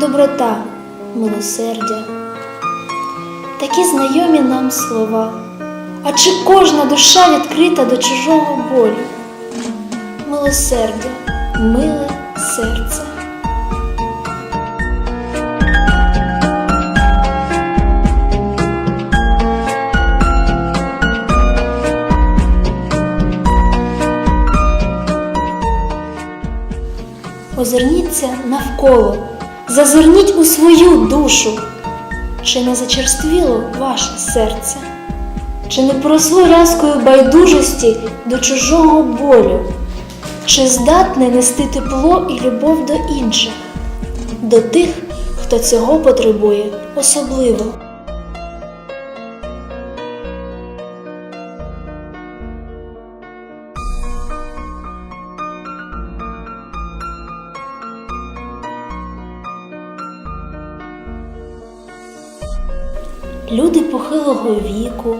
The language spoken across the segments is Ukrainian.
доброта, милосердя. Такі знайомі нам слова. А чи кожна душа відкрита до чужого болю? Милосердя, миле серце. Озирніться навколо, зазирніть у свою душу. Чи не зачерствіло ваше серце? Чи не поросло рязкою байдужості до чужого болю? Чи здатне нести тепло і любов до інших, до тих, хто цього потребує особливо? Люди похилого віку,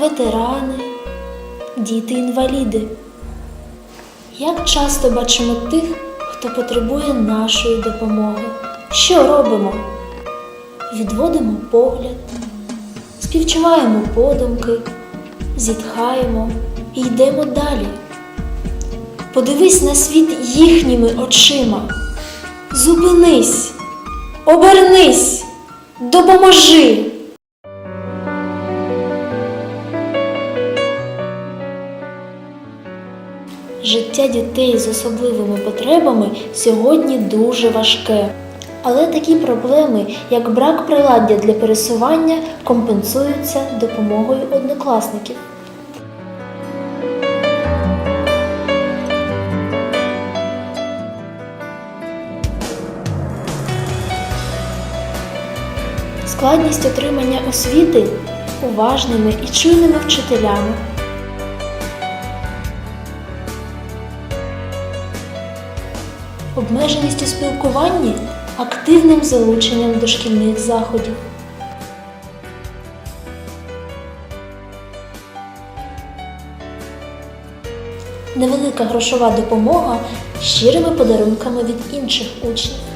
ветерани, діти-інваліди. Як часто бачимо тих, хто потребує нашої допомоги. Що робимо? Відводимо погляд, співчуваємо подумки, зітхаємо і йдемо далі. Подивись на світ їхніми очима. Зупинись, обернись, допоможи. Життя дітей з особливими потребами сьогодні дуже важке. Але такі проблеми, як брак приладдя для пересування, компенсуються допомогою однокласників. Складність отримання освіти уважними і чуйними вчителями. Обмеженість у спілкуванні активним залученням дошкільних заходів. Невелика грошова допомога щирими подарунками від інших учнів.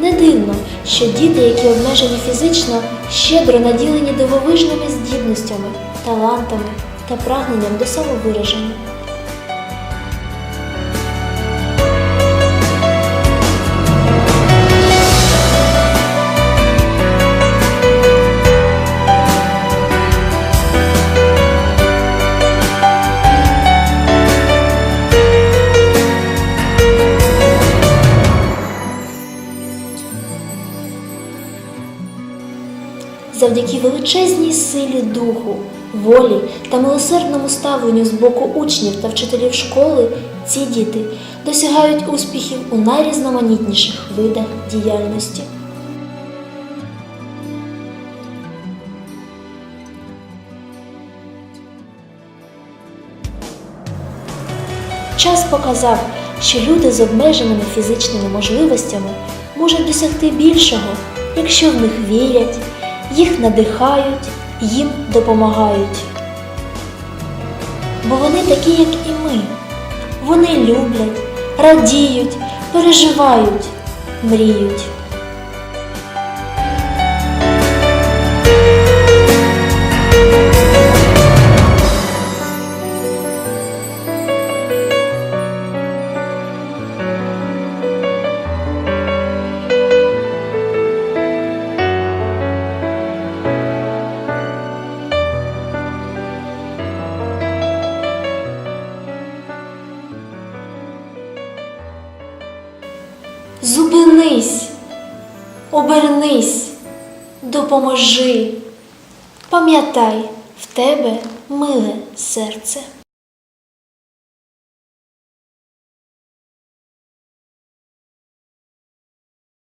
Не дивно, що діти, які обмежені фізично, щедро наділені дивовижними здібностями, талантами та прагненням до самовираження. Завдяки величезній силі духу, волі та милосердному ставленню з боку учнів та вчителів школи, ці діти досягають успіхів у найрізноманітніших видах діяльності. Час показав, що люди з обмеженими фізичними можливостями можуть досягти більшого, якщо в них вірять, їх надихають, їм допомагають. Бо вони такі, як і ми. Вони люблять, радіють, переживають, мріють. Зупинись, обернись, допоможи. Пам'ятай, в тебе миле серце.